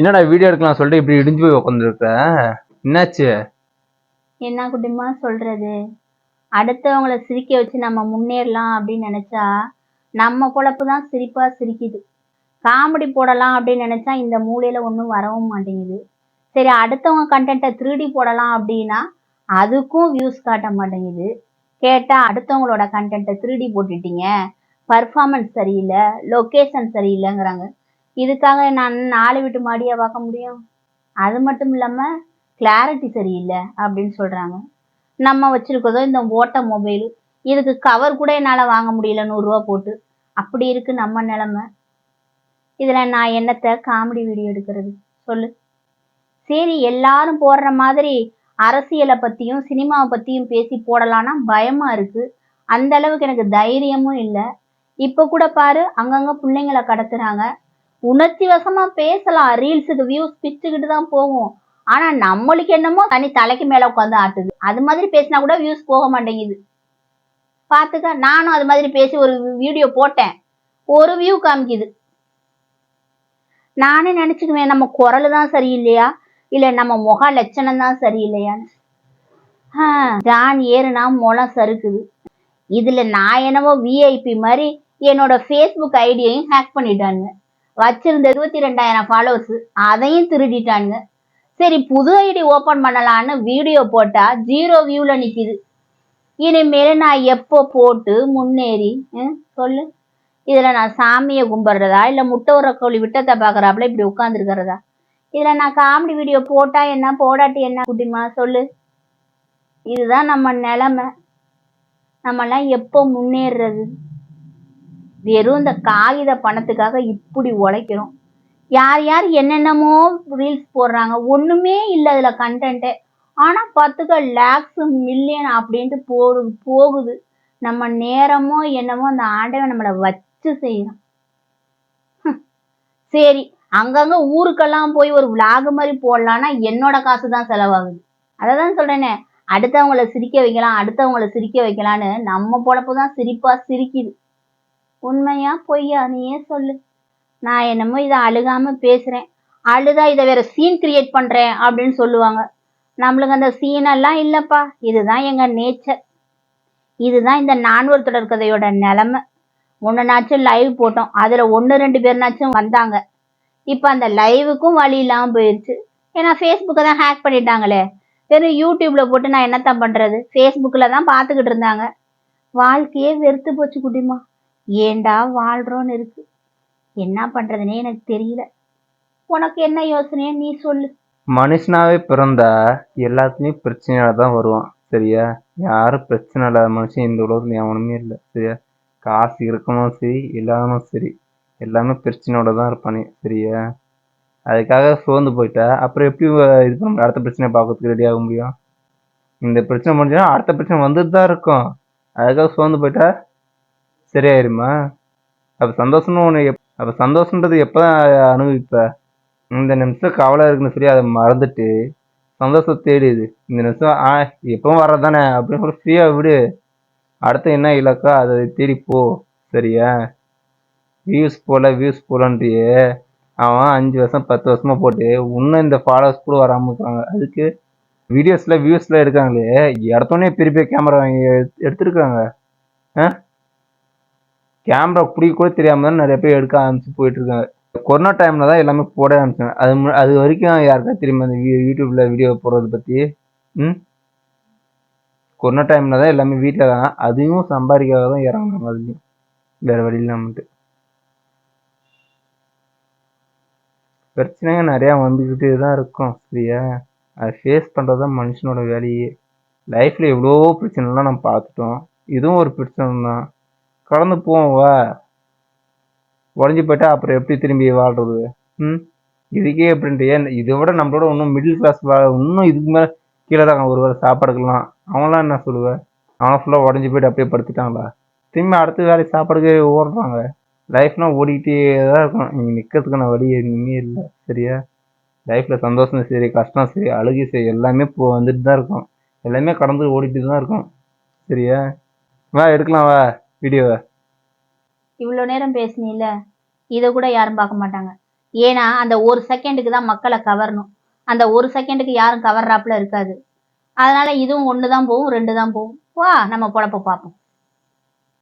என்னடா வீடியோ எடுக்கலாம் சொல்லிட்டு இப்படி இடிஞ்சு போய் உட்காந்துருக்க என்னாச்சு? என்ன குட்டிமா சொல்றது? அடுத்தவங்கள சிரிக்க வச்சு நம்ம முன்னேறலாம் அப்படின்னு நினைச்சா நம்ம பொழப்பு தான் சிரிப்பா சிரிக்குது. காமெடி போடலாம் அப்படின்னு நினைச்சா இந்த மூலையில ஒன்றும் வரவும் மாட்டேங்குது. சரி அடுத்தவங்க கண்டென்ட்டை திருடி போடலாம் அப்படின்னா அதுக்கும் வியூஸ் காட்ட மாட்டேங்குது. கேட்டா அடுத்தவங்களோட கண்டென்ட்டை திருடி போட்டுட்டீங்க. பர்ஃபார்மன்ஸ் சரியில்லை லொக்கேஷன் சரியில்லைங்கிறாங்க. இதுக்காக நான் நாலு வீட்டு மாடியாக பார்க்க முடியும்? அது மட்டும் இல்லாமல் கிளாரிட்டி சரியில்லை அப்படின்னு சொல்கிறாங்க நம்ம வச்சுருக்கதோ இந்த ஓட்ட மொபைல் இதுக்கு கவர் கூட என்னால் வாங்க முடியல நூறுரூவா போட்டு. அப்படி இருக்கு நம்ம நிலமை. இதில் நான் என்னத்தை காமெடி வீடியோ எடுக்கிறது? சொல்லு. சரி எல்லாரும் போடுற மாதிரி அரசியலை பற்றியும் சினிமாவை பற்றியும் பேசி போடலான்னா பயமாக இருக்குது அந்த அளவுக்கு எனக்கு தைரியமும் இல்லை. இப்போ கூட பாரு அங்கங்கே பிள்ளைங்களை கடத்துறாங்க. உணர்ச்சி வசமா பேசலாம் ரீல்ஸுக்கு வியூஸ் பிச்சுக்கிட்டு தான் போகும். ஆனா நம்மளுக்கு என்னமோ தனி தலைக்கு மேல உட்காந்து ஆட்டுது. அது மாதிரி பேசினா கூட வியூஸ் போக மாட்டேங்குது. பாத்துக்க நானும் அது மாதிரி பேசி ஒரு வீடியோ போட்டேன். ஒரு வியூ காமிக்குது. நானே நினைச்சுக்குவேன் நம்ம குரல் தான் சரியில்லையா? இல்ல நம்ம முக லட்சணம் தான் சரியில்லையான்னு. ஆஹ், ஜான் ஏறுனா முளம் சறுக்குது. இதுல நான் என்னவோ விஐபி மாதிரி என்னோட ஃபேஸ்புக் ஐடியையும் ஹேக் பண்ணிட்டானுங்க. வச்சிருந்த இருபத்தி ரெண்டாயிரம் ஃபாலோவர்ஸ் அதையும் திருடிட்டானுங்க. சரி புது ஐடி ஓபன் பண்ணலான்னு வீடியோ போட்டா ஜீரோ வியூல நிக்குது. இனிமேல் நான் எப்போ போட்டு முன்னேறி ம், சொல்லு. இதுல நான் சாமியை கும்பிடுறதா? இல்ல முட்டை உர கோழி விட்டத்தை பாக்குறாப்புல இப்படி உட்காந்துருக்கிறதா இதுல நான் காமெடி வீடியோ போட்டா என்ன? போடாட்டி என்ன? குட்டிமா சொல்லு. இதுதான் நம்ம நிலமை. நம்மலாம் எப்போ முன்னேறுறது? வெறும் இந்த காகித பணத்துக்காக இப்படி உழைக்கிறோம். யார் யார் என்னென்னமோ ரீல்ஸ் போடுறாங்க. ஒண்ணுமே இல்லை அதுல கண்டென்ட்டு ஆனா பத்துக்க லேக்ஸ் மில்லியன் அப்படின்ட்டு போடுது போகுது. நம்ம நேரமோ என்னமோ அந்த ஆண்டவன் நம்மளை வச்சு செய்யணும் சரி அங்கங்க ஊருக்கெல்லாம் போய் ஒரு விளாகு மாதிரி போடலான்னா என்னோட காசு தான் செலவாகுது. அதை தான் சொல்றேனே அடுத்தவங்கள சிரிக்க வைக்கலாம் அடுத்தவங்கள சிரிக்க வைக்கலான்னு நம்ம பொழப்பு தான் சிரிப்பா சிரிக்குது. உண்மையா பொய்யா நீயே சொல்லு. நான் என்னமோ இதை அழுகாம பேசுறேன். அழுதா இதை வேற சீன் கிரியேட் பண்றேன் அப்படின்னு சொல்லுவாங்க. நம்மளுக்கு அந்த சீன் எல்லாம் இல்லப்பா. இதுதான் எங்க நேச்சர் இதுதான் இந்த நான்வர் தொடர் கதையோட நிலைமை. முன்னனாச்சும் லைவ் போட்டோம். அதுல ஒன்று ரெண்டு பேர்னாச்சும் வந்தாங்க. இப்போ அந்த லைவுக்கும் வழி இல்லாம போயிருச்சு. ஏன்னா ஃபேஸ்புக்கை தான் ஹேக் பண்ணிட்டாங்களே. வெறும் யூடியூப்ல போட்டு நான் என்னத்தான் பண்றது? ஃபேஸ்புக்ல தான் பார்த்துக்கிட்டு இருந்தாங்க. வாழ்க்கையே வெறுத்து போச்சு குட்டிமா ஏண்டா வாழ்றோன்னு இருக்கு. என்ன பண்றதுனே எனக்கு தெரியல. உனக்கு என்ன யோசனைன்னு நீ சொல்லு. மனுஷனாவே பிறந்தா எல்லாத்துலயும் பிரச்சனையால தான் வருவான் சரியா? யாரும் பிரச்சனை இல்லாத மனுஷன் இந்த உலகத்துல எவனுமே இல்லை சரியா? காசு இருக்கணும் சரி இல்லாதனும் சரி. எல்லாமே பிரச்சனையோட தான் இருப்பானே சரியா? அதுக்காக சோர்ந்து போயிட்டா அப்புறம் எப்படி இது பண்ண அடுத்த பிரச்சனையை பார்க்கறதுக்கு ரெடி ஆக முடியும்? இந்த பிரச்சனை முடிஞ்சா அடுத்த பிரச்சனை வந்துட்டு தான் இருக்கும். அதுக்காக சோர்ந்து போயிட்டா சரியாயிருமா? அப்போ சந்தோஷம்னு ஒன்று எப் அப்போ சந்தோஷன்றது எப்போ அனுபவிப்ப? இந்த நிமிஷம் கவலை இருக்குன்னு சொல்லி அதை மறந்துட்டு சந்தோஷம் தேடிது இந்த நிமிஷம் ஆ எப்பவும் வர்றதானே அப்படின்னு சொல்லி ஃப்ரீயாக விடு. அடுத்து என்ன இலக்கோ அதை தேடி போ. சரியா? வியூஸ் போல வியூஸ் போலன்றியே. அவன் அஞ்சு வருஷம் பத்து வருஷமா போட்டு இன்னும் இந்த ஃபாலோவர்ஸ் கூட வராமல் இருக்காங்க. அதுக்கு வீடியோஸில் வியூஸில் எடுக்காங்களே இடத்தோடனே பெரிய பெரிய கேமரா வாங்கி எடுத்து- ஆ? கேமரா பிடிக்க கூட தெரியாமல் தான் நிறைய பேர் எடுக்க ஆரம்பிச்சு போயிட்டுருக்காங்க. கொரோனா டைமில் தான் எல்லாமே போட ஆரம்பிச்சாங்க. அது மு- அது வரைக்கும் யாருக்கா தெரியுமா இந்த யூடியூப்பில் வீடியோ போடுறத பற்றி ம்? கொரோனா டைமில் தான் எல்லாமே வீட்டில் தான். அதையும் சம்பாதிக்காக தான் இறங்குறாங்க அதுலேயும். வேறு வழி இல்லாமட்டு பிரச்சனைங்க நிறையா வந்துக்கிட்டே தான் இருக்கும் சரியா? அதை ஃபேஸ் பண்ணுறது தான் மனுஷனோட வேலையே. லைஃப்பில் எவ்வளோ பிரச்சனைலாம் நம்ம பார்த்துட்டோம். இதுவும் ஒரு பிரச்சனை தான் கடந்து போவோம் வா உடஞ்சி போயிட்டா அப்புறம் எப்படி திரும்பி வாழ்றது? ம்? இதுக்கே அப்படின்ட்டு ஏன் இதை விட நம்மளோட இன்னும் மிடில் கிளாஸ் இன்னும் இதுக்கு மேலே கீழே தான் ஒரு வேலை சாப்பாடுக்கெல்லாம். அவங்களாம் என்ன சொல்லுவேன் அவன் ஃபுல்லாக உடஞ்சி போயிட்டு அப்படியே படுத்துட்டாங்களா திரும்பி அடுத்த வேலை சாப்பாடுக்கு ஓடுறாங்க. லைஃப்னா ஓடிக்கிட்டே தான் இருக்கும். இங்கே நிற்கிறதுக்கான வழி எதுவுமே இல்லை. சரியா? லைஃப்பில் சந்தோஷம் சரி கஷ்டம் சரி அழுகை சரி எல்லாமே இப்போ வந்துட்டு தான் இருக்கும். எல்லாமே கடந்து ஓடிட்டு தான் இருக்கும். சரியா? வா எடுக்கலாம் வா. வீடியோவை இவ்வளோ நேரம் பேசுனீல இதை கூட யாரும் பார்க்க மாட்டாங்க. ஏன்னா அந்த ஒரு செகண்டுக்கு தான் மக்களை கவரணும். அந்த ஒரு செகண்டுக்கு யாரும் கவர்றாப்புல இருக்காது. அதனால இதுவும் ஒன்று தான் போகும் ரெண்டு தான் போகும் வா நம்ம பொழப்ப பார்ப்போம்.